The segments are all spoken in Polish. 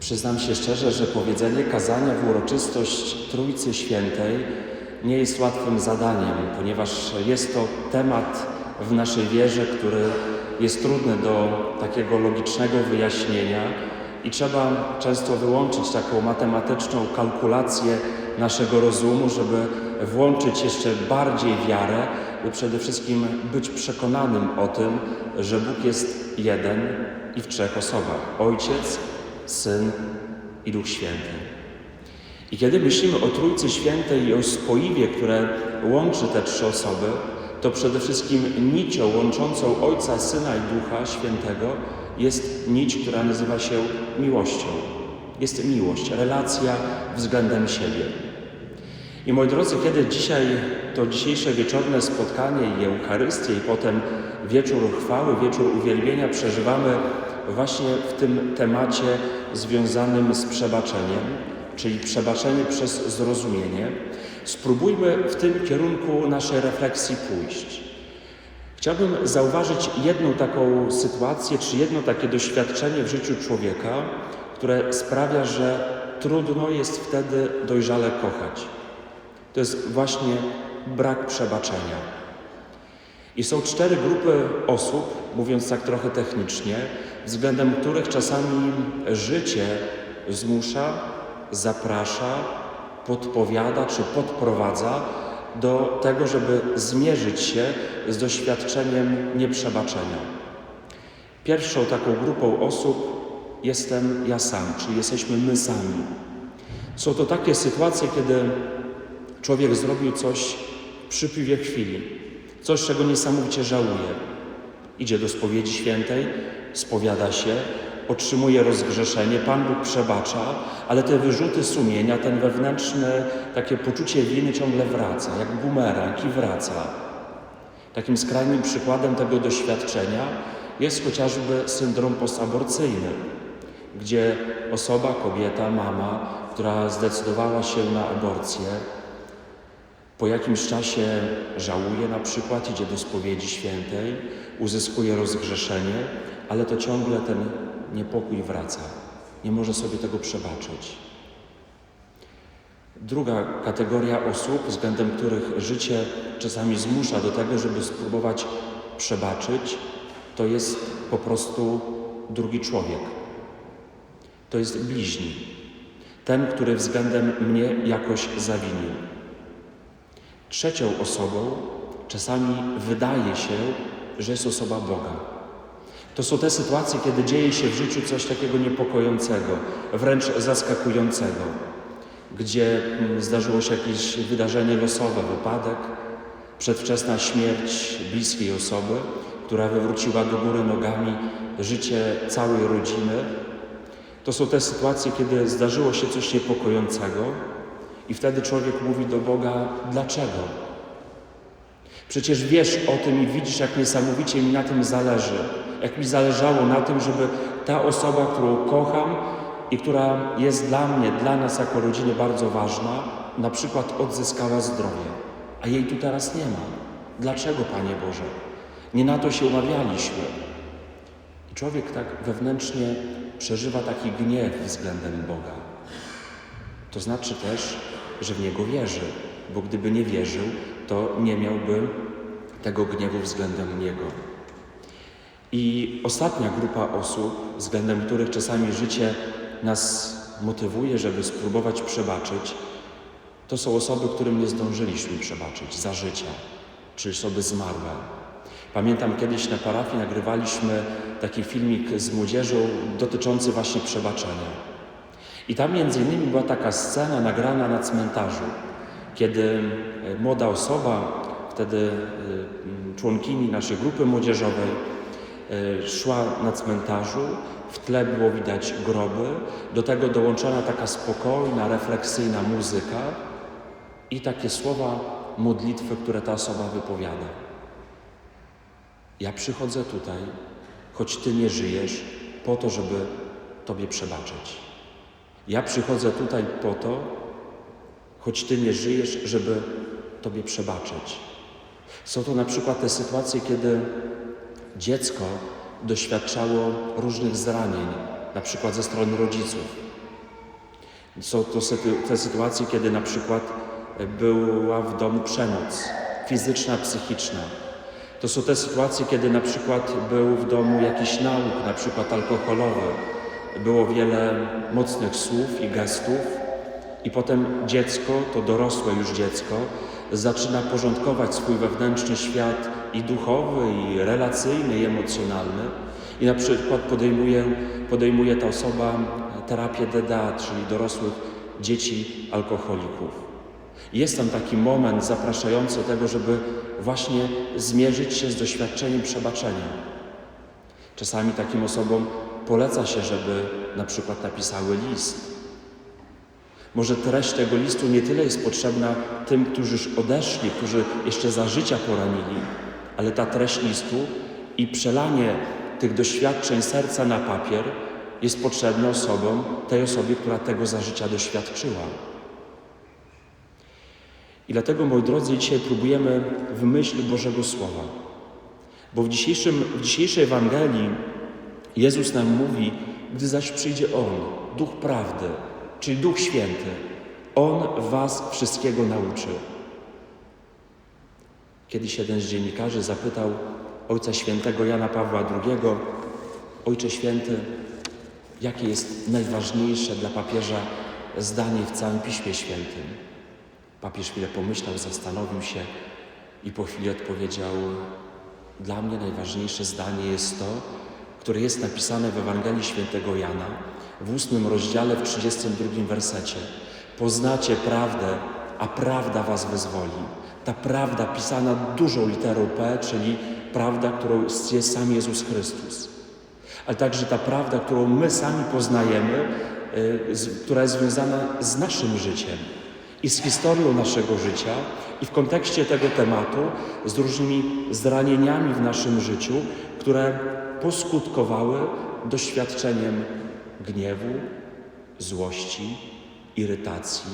Przyznam się szczerze, że powiedzenie kazania w uroczystość Trójcy Świętej nie jest łatwym zadaniem, ponieważ jest to temat w naszej wierze, który jest trudny do takiego logicznego wyjaśnienia i trzeba często wyłączyć taką matematyczną kalkulację naszego rozumu, żeby włączyć jeszcze bardziej wiarę, by przede wszystkim być przekonanym o tym, że Bóg jest jeden i w trzech osobach: Ojciec, Syn i Duch Święty. I kiedy myślimy o Trójcy Świętej i o spoiwie, które łączy te trzy osoby, to przede wszystkim nicią łączącą Ojca, Syna i Ducha Świętego jest nić, która nazywa się miłością. Jest miłość, relacja względem siebie. I moi drodzy, kiedy dzisiaj to dzisiejsze wieczorne spotkanie i Eucharystię i potem wieczór chwały, wieczór uwielbienia przeżywamy właśnie w tym temacie związanym z przebaczeniem, czyli przebaczenie przez zrozumienie, spróbujmy w tym kierunku naszej refleksji pójść. Chciałbym zauważyć jedną taką sytuację, czy jedno takie doświadczenie w życiu człowieka, które sprawia, że trudno jest wtedy dojrzale kochać. To jest właśnie brak przebaczenia. I są cztery grupy osób, mówiąc tak trochę technicznie, względem których czasami życie zmusza, zaprasza, podpowiada czy podprowadza do tego, żeby zmierzyć się z doświadczeniem nieprzebaczenia. Pierwszą taką grupą osób jestem ja sam, czyli jesteśmy my sami. Są to takie sytuacje, kiedy człowiek zrobił coś w przypływie chwili, coś, czego niesamowicie żałuje. Idzie do spowiedzi świętej, spowiada się, otrzymuje rozgrzeszenie, Pan Bóg przebacza, ale te wyrzuty sumienia, ten wewnętrzny, takie poczucie winy ciągle wraca, jak bumerang i wraca. Takim skrajnym przykładem tego doświadczenia jest chociażby syndrom postaborcyjny, gdzie osoba, kobieta, mama, która zdecydowała się na aborcję, po jakimś czasie żałuje na przykład, idzie do spowiedzi świętej, uzyskuje rozgrzeszenie, ale to ciągle ten niepokój wraca. Nie może sobie tego przebaczyć. Druga kategoria osób, względem których życie czasami zmusza do tego, żeby spróbować przebaczyć, to jest po prostu drugi człowiek. To jest bliźni. Ten, który względem mnie jakoś zawinił. Trzecią osobą czasami wydaje się, że jest osoba Boga. To są te sytuacje, kiedy dzieje się w życiu coś takiego niepokojącego, wręcz zaskakującego, gdzie mm, zdarzyło się jakieś wydarzenie losowe, wypadek, przedwczesna śmierć bliskiej osoby, która wywróciła do góry nogami życie całej rodziny. To są te sytuacje, kiedy zdarzyło się coś niepokojącego, i wtedy człowiek mówi do Boga: Dlaczego? Przecież wiesz o tym i widzisz, jak niesamowicie mi na tym zależy. Jak mi zależało na tym, żeby ta osoba, którą kocham i która jest dla mnie, dla nas jako rodziny bardzo ważna, na przykład odzyskała zdrowie. A jej tu teraz nie ma. Dlaczego, Panie Boże? Nie na to się umawialiśmy. I człowiek tak wewnętrznie przeżywa taki gniew względem Boga. To znaczy też, że w Niego wierzy, bo gdyby nie wierzył, to nie miałby tego gniewu względem Niego. I ostatnia grupa osób, względem których czasami życie nas motywuje, żeby spróbować przebaczyć, to są osoby, którym nie zdążyliśmy przebaczyć za życia, czyli osoby zmarłe. Pamiętam kiedyś na parafii nagrywaliśmy taki filmik z młodzieżą dotyczący właśnie przebaczenia. I tam między innymi była taka scena nagrana na cmentarzu, kiedy e, młoda osoba, wtedy e, członkini naszej grupy młodzieżowej, e, szła na cmentarzu, w tle było widać groby, do tego dołączona taka spokojna, refleksyjna muzyka i takie słowa modlitwy, które ta osoba wypowiada. Ja przychodzę tutaj, choć Ty nie żyjesz, po to, żeby Tobie przebaczyć. Ja przychodzę tutaj po to, choć Ty nie żyjesz, żeby Tobie przebaczyć. Są to na przykład te sytuacje, kiedy dziecko doświadczało różnych zranień, na przykład ze strony rodziców. Są to te sytuacje, kiedy na przykład była w domu przemoc fizyczna, psychiczna. To są te sytuacje, kiedy na przykład był w domu jakiś nauk, na przykład alkoholowy. Było wiele mocnych słów i gestów, i potem dziecko, to dorosłe już dziecko, zaczyna porządkować swój wewnętrzny świat i duchowy, i relacyjny, i emocjonalny. I na przykład podejmuje, podejmuje ta osoba terapię DDA, czyli dorosłych dzieci alkoholików. Jest tam taki moment zapraszający tego, żeby właśnie zmierzyć się z doświadczeniem przebaczenia. Czasami takim osobom poleca się, żeby na przykład napisały list. Może treść tego listu nie tyle jest potrzebna tym, którzy już odeszli, którzy jeszcze za życia poranili, ale ta treść listu i przelanie tych doświadczeń serca na papier jest potrzebne osobom, tej osobie, która tego za życia doświadczyła. I dlatego, moi drodzy, dzisiaj próbujemy w myśl Bożego Słowa. Bo w, dzisiejszym, w dzisiejszej Ewangelii Jezus nam mówi, gdy zaś przyjdzie On, Duch Prawdy, czyli Duch Święty, On Was wszystkiego nauczy. Kiedyś jeden z dziennikarzy zapytał Ojca Świętego Jana Pawła II, Ojcze Święty, jakie jest najważniejsze dla papieża zdanie w całym Piśmie Świętym? Papież chwilę pomyślał, zastanowił się i po chwili odpowiedział: Dla mnie najważniejsze zdanie jest to, które jest napisane w Ewangelii Świętego Jana w ósmym rozdziale, w 32 wersecie. Poznacie prawdę, a prawda was wyzwoli. Ta prawda pisana dużą literą P, czyli prawda, którą jest sam Jezus Chrystus. Ale także ta prawda, którą my sami poznajemy, y, która jest związana z naszym życiem i z historią naszego życia i w kontekście tego tematu z różnymi zranieniami w naszym życiu, które poskutkowały doświadczeniem gniewu, złości, irytacji,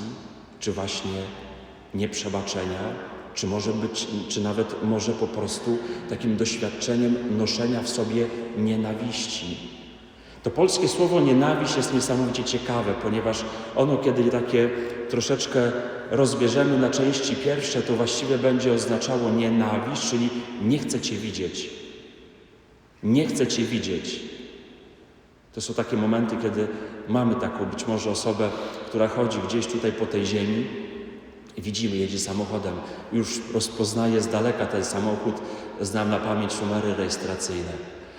czy właśnie nieprzebaczenia, czy może być, czy nawet może po prostu takim doświadczeniem noszenia w sobie nienawiści. To polskie słowo nienawiść jest niesamowicie ciekawe, ponieważ ono, kiedy takie troszeczkę rozbierzemy na części pierwsze, to właściwie będzie oznaczało nienawiść, czyli nie chcę Cię widzieć. Nie chcę Cię widzieć. To są takie momenty, kiedy mamy taką być może osobę, która chodzi gdzieś tutaj po tej ziemi i widzimy, jedzie samochodem, już rozpoznaje z daleka ten samochód, znam na pamięć numery rejestracyjne.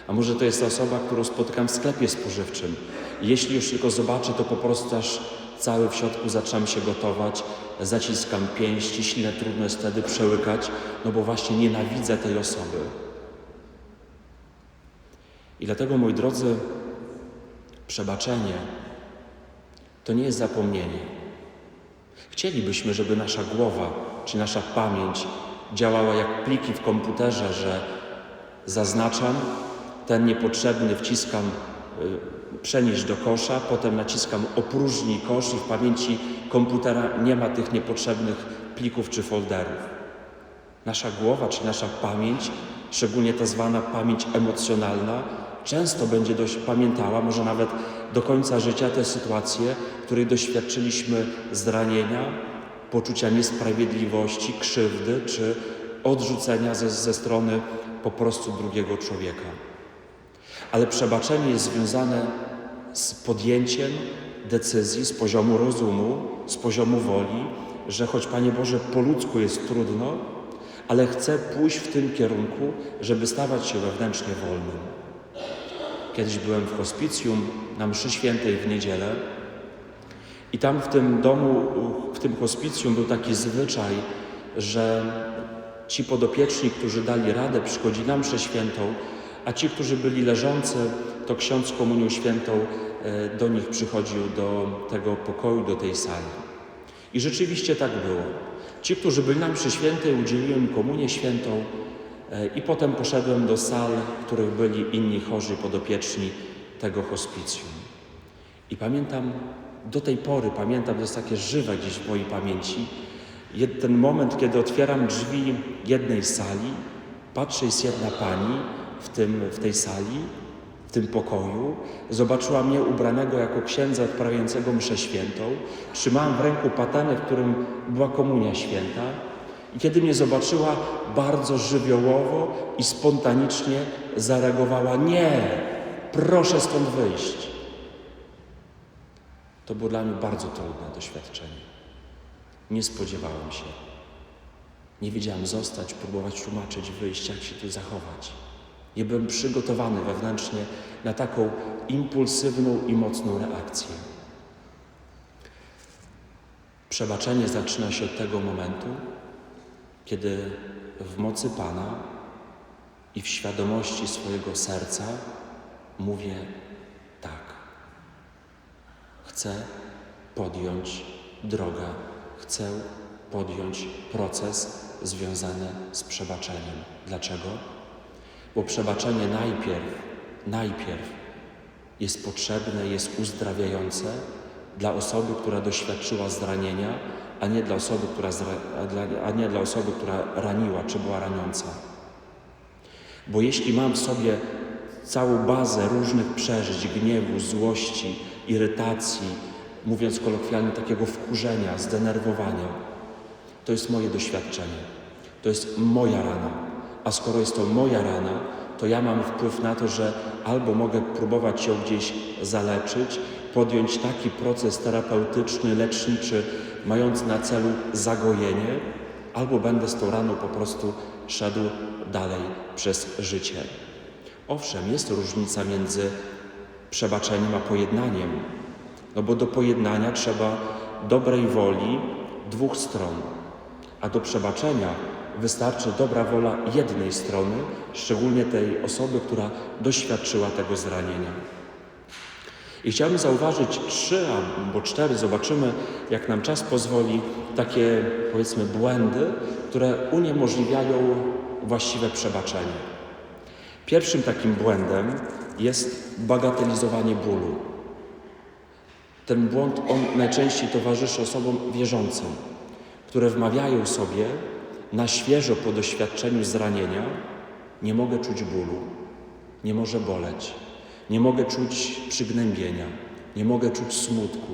A może to jest osoba, którą spotykam w sklepie spożywczym. Jeśli już tylko zobaczę, to po prostu aż cały w środku zaczynam się gotować, zaciskam pięści, ślinę trudno jest wtedy przełykać, no bo właśnie nienawidzę tej osoby. Dlatego, moi drodzy, przebaczenie to nie jest zapomnienie. Chcielibyśmy, żeby nasza głowa czy nasza pamięć działała jak pliki w komputerze, że zaznaczam, ten niepotrzebny wciskam, y, przenieść do kosza, potem naciskam opróżnij kosz i w pamięci komputera nie ma tych niepotrzebnych plików czy folderów. Nasza głowa czy nasza pamięć, szczególnie ta zwana pamięć emocjonalna, często będzie dość pamiętała, może nawet do końca życia te sytuacje, w których doświadczyliśmy zranienia, poczucia niesprawiedliwości, krzywdy czy odrzucenia ze, ze strony po prostu drugiego człowieka. Ale przebaczenie jest związane z podjęciem decyzji z poziomu rozumu, z poziomu woli, że choć Panie Boże po ludzku jest trudno, ale chcę pójść w tym kierunku, żeby stawać się wewnętrznie wolnym. Kiedyś byłem w hospicjum na mszy świętej w niedzielę i tam w tym domu, w tym hospicjum był taki zwyczaj, że ci podopieczni, którzy dali radę, przychodzi na mszę świętą, a ci, którzy byli leżący, to ksiądz komunią świętą e, do nich przychodził do tego pokoju, do tej sali. I rzeczywiście tak było. Ci, którzy byli na mszy świętej, udzieliłem komunię świętą i potem poszedłem do sal, w których byli inni chorzy podopieczni tego hospicjum. I pamiętam, do tej pory pamiętam, to jest takie żywe gdzieś w mojej pamięci, ten moment, kiedy otwieram drzwi jednej sali, patrzę, jest jedna pani w, tym, w tej sali w tym pokoju, zobaczyła mnie ubranego jako księdza odprawiającego mszę świętą. Trzymałam w ręku patenę, w którym była komunia święta. I kiedy mnie zobaczyła, bardzo żywiołowo i spontanicznie zareagowała: Nie, proszę stąd wyjść. To było dla mnie bardzo trudne doświadczenie. Nie spodziewałem się. Nie wiedziałem zostać, próbować tłumaczyć, wyjść, jak się tu zachować. Nie byłem przygotowany wewnętrznie na taką impulsywną i mocną reakcję. Przebaczenie zaczyna się od tego momentu, kiedy w mocy Pana i w świadomości swojego serca mówię tak. Chcę podjąć drogę, chcę podjąć proces związany z przebaczeniem. Dlaczego? Bo przebaczenie najpierw, najpierw jest potrzebne, jest uzdrawiające dla osoby, która doświadczyła zranienia, a nie dla osoby, która, a nie dla osoby, która raniła czy była raniąca. Bo jeśli mam w sobie całą bazę różnych przeżyć, gniewu, złości, irytacji, mówiąc kolokwialnie, takiego wkurzenia, zdenerwowania, to jest moje doświadczenie. To jest moja rana. A skoro jest to moja rana, to ja mam wpływ na to, że albo mogę próbować ją gdzieś zaleczyć, podjąć taki proces terapeutyczny, leczniczy, mający na celu zagojenie, albo będę z tą raną po prostu szedł dalej przez życie. Owszem, jest różnica między przebaczeniem a pojednaniem, no bo do pojednania trzeba dobrej woli dwóch stron, a do przebaczenia wystarczy dobra wola jednej strony, szczególnie tej osoby, która doświadczyła tego zranienia. I chciałbym zauważyć trzy albo cztery, zobaczymy, jak nam czas pozwoli, takie powiedzmy błędy, które uniemożliwiają właściwe przebaczenie. Pierwszym takim błędem jest bagatelizowanie bólu. Ten błąd on najczęściej towarzyszy osobom wierzącym, które wmawiają sobie na świeżo po doświadczeniu zranienia: Nie mogę czuć bólu, nie może boleć, nie mogę czuć przygnębienia, nie mogę czuć smutku,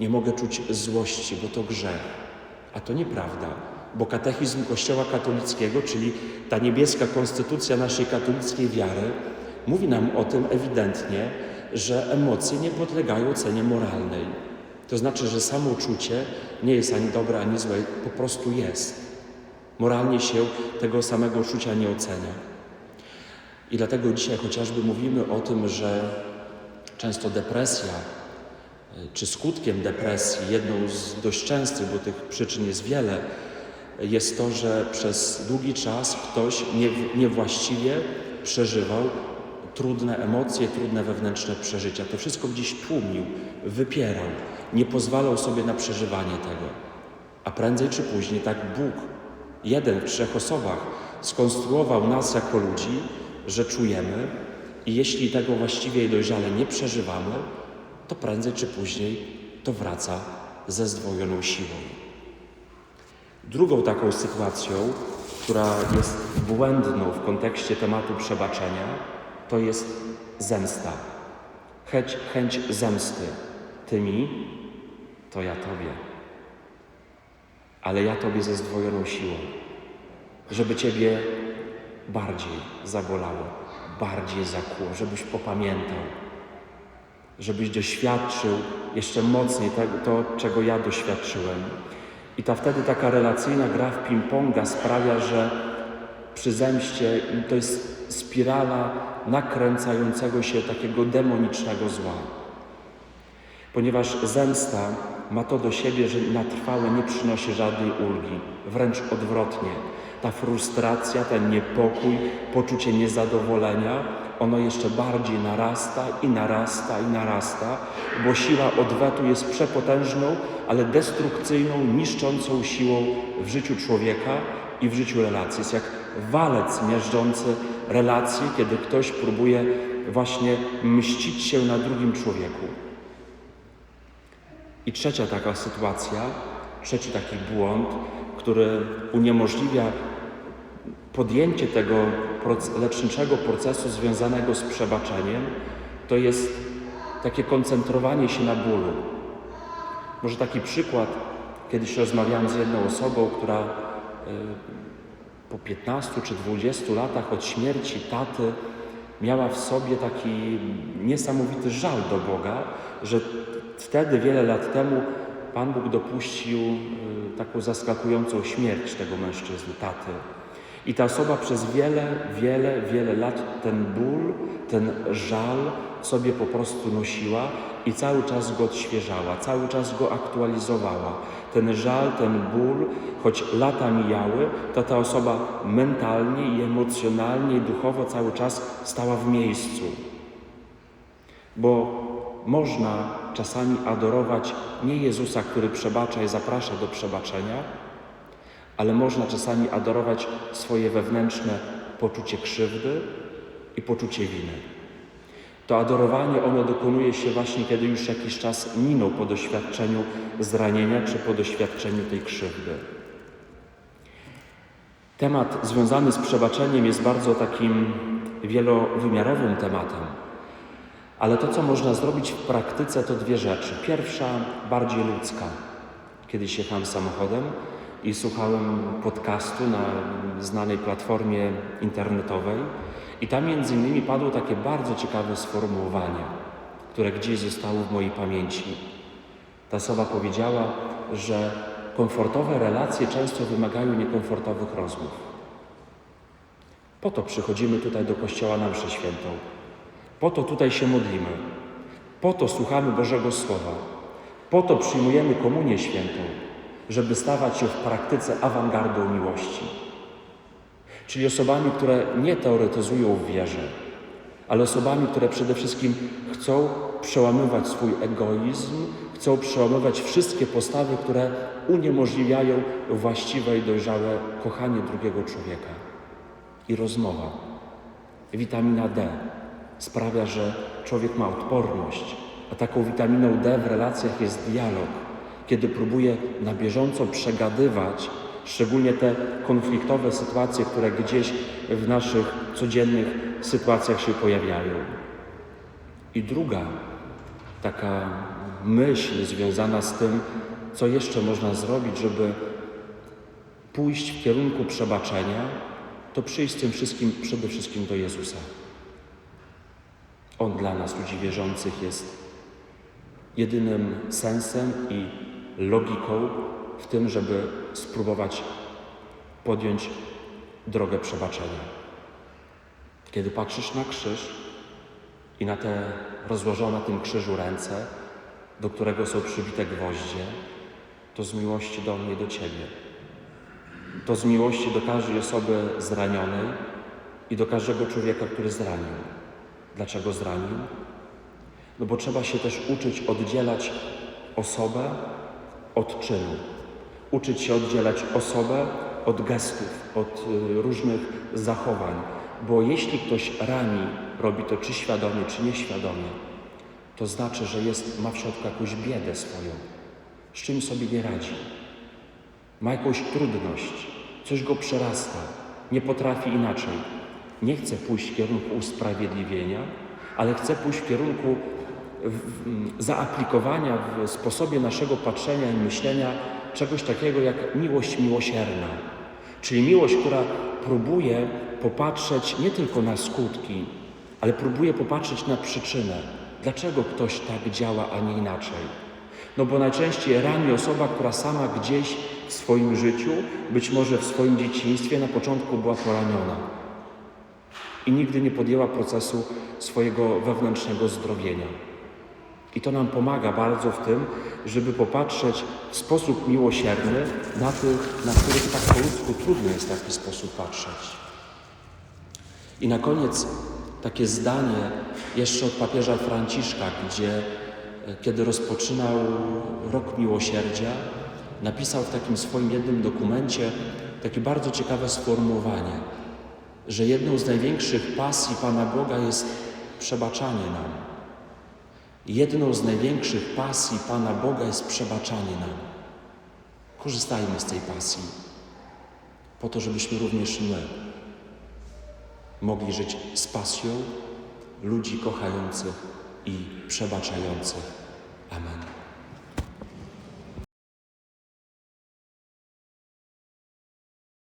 nie mogę czuć złości, bo to grzech. A to nieprawda, bo katechizm Kościoła katolickiego, czyli ta niebieska konstytucja naszej katolickiej wiary, mówi nam o tym ewidentnie, że emocje nie podlegają ocenie moralnej. To znaczy, że samo uczucie nie jest ani dobre, ani złe, po prostu jest. Moralnie się tego samego uczucia nie ocenia. I dlatego dzisiaj chociażby mówimy o tym, że często depresja, czy skutkiem depresji, jedną z dość częstych, bo tych przyczyn jest wiele, jest to, że przez długi czas ktoś nie, niewłaściwie przeżywał trudne emocje, trudne wewnętrzne przeżycia. To wszystko gdzieś tłumił, wypierał, nie pozwalał sobie na przeżywanie tego. A prędzej czy później tak Bóg, jeden w trzech osobach, skonstruował nas jako ludzi, że czujemy i jeśli tego właściwie i dojrzale nie przeżywamy, to prędzej czy później to wraca ze zdwojoną siłą. Drugą taką sytuacją, która jest błędną w kontekście tematu przebaczenia, to jest zemsta. Chęć, chęć zemsty. Ty mi, to ja Tobie. Ale ja Tobie ze zdwojoną siłą, żeby Ciebie bardziej zabolało, bardziej zakłuło, żebyś popamiętał, żebyś doświadczył jeszcze mocniej tego, to, czego ja doświadczyłem. I ta wtedy taka relacyjna gra w ping-ponga sprawia, że przy zemście to jest spirala nakręcającego się takiego demonicznego zła. Ponieważ zemsta ma to do siebie, że na trwałe nie przynosi żadnej ulgi, wręcz odwrotnie. Ta frustracja, ten niepokój, poczucie niezadowolenia, ono jeszcze bardziej narasta i narasta i narasta, bo siła odwetu jest przepotężną, ale destrukcyjną, niszczącą siłą w życiu człowieka i w życiu relacji. Jest jak walec miażdżący relacje, kiedy ktoś próbuje właśnie mścić się na drugim człowieku. I trzecia taka sytuacja, trzeci taki błąd, który uniemożliwia podjęcie tego leczniczego procesu związanego z przebaczeniem to jest takie koncentrowanie się na bólu. Może taki przykład, kiedyś rozmawiałem z jedną osobą, która y, po 15 czy 20 latach od śmierci taty miała w sobie taki niesamowity żal do Boga, że wtedy, wiele lat temu, Pan Bóg dopuścił y, taką zaskakującą śmierć tego mężczyzny, taty. I ta osoba przez wiele, wiele, wiele lat ten ból, ten żal sobie po prostu nosiła i cały czas go odświeżała, cały czas go aktualizowała. Ten żal, ten ból, choć lata mijały, to ta osoba mentalnie i emocjonalnie i duchowo cały czas stała w miejscu. Bo można czasami adorować nie Jezusa, który przebacza i zaprasza do przebaczenia, ale można czasami adorować swoje wewnętrzne poczucie krzywdy i poczucie winy. To adorowanie ono dokonuje się właśnie, kiedy już jakiś czas minął po doświadczeniu zranienia czy po doświadczeniu tej krzywdy. Temat związany z przebaczeniem jest bardzo takim wielowymiarowym tematem. Ale to, co można zrobić w praktyce, to dwie rzeczy. Pierwsza, bardziej ludzka. Kiedyś jechałem samochodem i słuchałem podcastu na znanej platformie internetowej i tam między innymi padło takie bardzo ciekawe sformułowanie, które gdzieś zostało w mojej pamięci. Ta osoba powiedziała, że komfortowe relacje często wymagają niekomfortowych rozmów. Po to przychodzimy tutaj do kościoła na mszę świętą. Po to tutaj się modlimy. Po to słuchamy Bożego Słowa. Po to przyjmujemy komunię świętą, żeby stawać się w praktyce awangardą miłości. Czyli osobami, które nie teoretyzują w wierze, ale osobami, które przede wszystkim chcą przełamywać swój egoizm, chcą przełamywać wszystkie postawy, które uniemożliwiają właściwe i dojrzałe kochanie drugiego człowieka. I rozmowa. Witamina D sprawia, że człowiek ma odporność, a taką witaminą D w relacjach jest dialog, kiedy próbuje na bieżąco przegadywać szczególnie te konfliktowe sytuacje, które gdzieś w naszych codziennych sytuacjach się pojawiają. I druga taka myśl związana z tym, co jeszcze można zrobić, żeby pójść w kierunku przebaczenia, to przyjść z tym wszystkim przede wszystkim do Jezusa. On dla nas, ludzi wierzących, jest jedynym sensem i logiką w tym, żeby spróbować podjąć drogę przebaczenia. Kiedy patrzysz na krzyż i na te rozłożone na tym krzyżu ręce, do którego są przybite gwoździe, to z miłości do mnie do Ciebie. To z miłości do każdej osoby zranionej i do każdego człowieka, który zranił. Dlaczego zranił? No bo trzeba się też uczyć oddzielać osobę od czynu. Uczyć się oddzielać osobę od gestów, od y, różnych zachowań. Bo jeśli ktoś rani, robi to czy świadomie, czy nieświadomie, to znaczy, że jest, ma w środku jakąś biedę swoją, z czym sobie nie radzi. Ma jakąś trudność, coś go przerasta, nie potrafi inaczej. Nie chce pójść w kierunku usprawiedliwienia, ale chce pójść w kierunku zaaplikowania w sposobie naszego patrzenia i myślenia czegoś takiego jak miłość miłosierna. Czyli miłość, która próbuje popatrzeć nie tylko na skutki, ale próbuje popatrzeć na przyczynę. Dlaczego ktoś tak działa, a nie inaczej? No bo najczęściej rani osoba, która sama gdzieś w swoim życiu, być może w swoim dzieciństwie na początku była poraniona i nigdy nie podjęła procesu swojego wewnętrznego zdrowienia. I to nam pomaga bardzo w tym, żeby popatrzeć w sposób miłosierny na tych, na których tak po ludzku trudno jest w taki sposób patrzeć. I na koniec takie zdanie jeszcze od papieża Franciszka, gdzie e, kiedy rozpoczynał rok miłosierdzia, napisał w takim swoim jednym dokumencie takie bardzo ciekawe sformułowanie, że jedną z największych pasji Pana Boga jest przebaczanie nam. Jedną z największych pasji Pana Boga jest przebaczanie nam. Korzystajmy z tej pasji, po to, żebyśmy również my mogli żyć z pasją ludzi kochających i przebaczających. Amen.